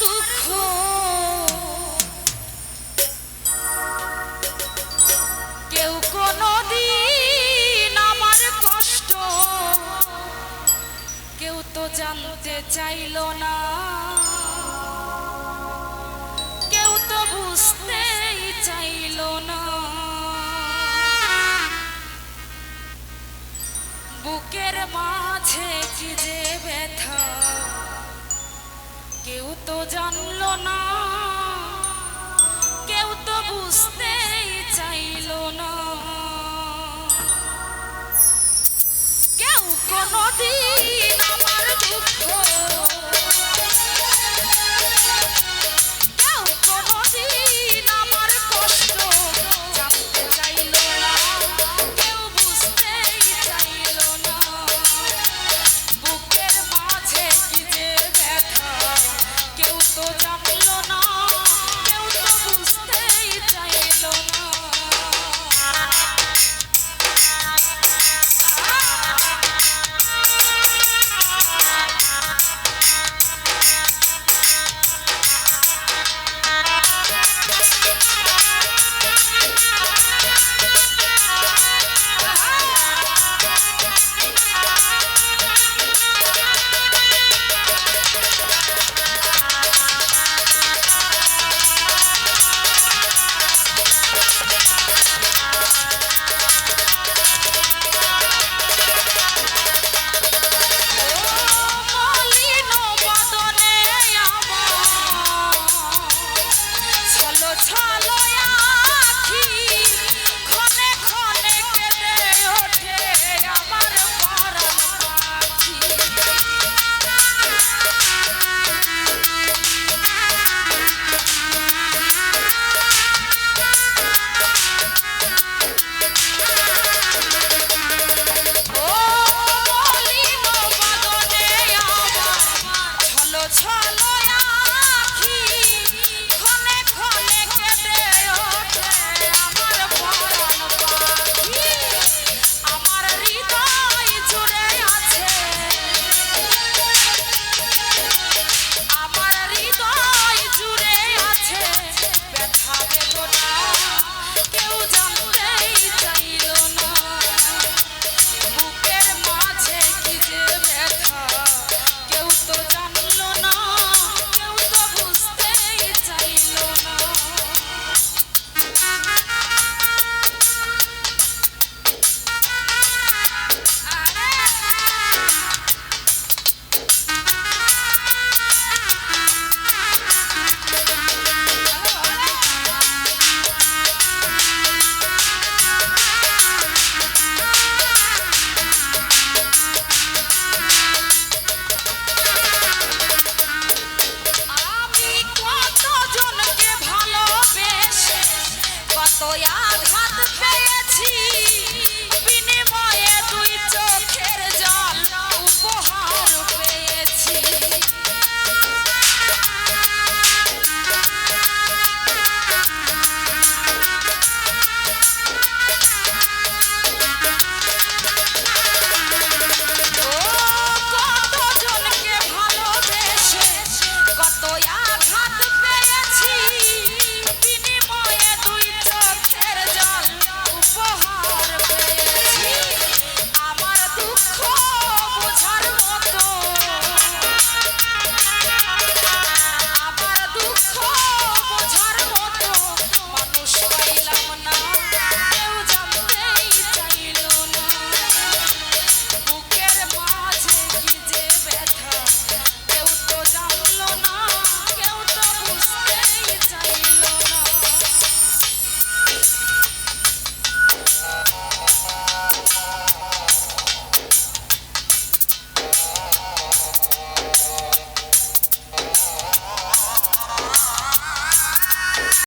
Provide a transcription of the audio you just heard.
দুঃখ কেউ কোনো দিন কষ্ট কেউ তো জানতে চাইলো না। কেউ তো বুঝতেই চাইলো না। বুকের মাঝে কি যে কেউ তো জানল না কেউ তো বুঝতে চাইল না। কেউ কোনোদিন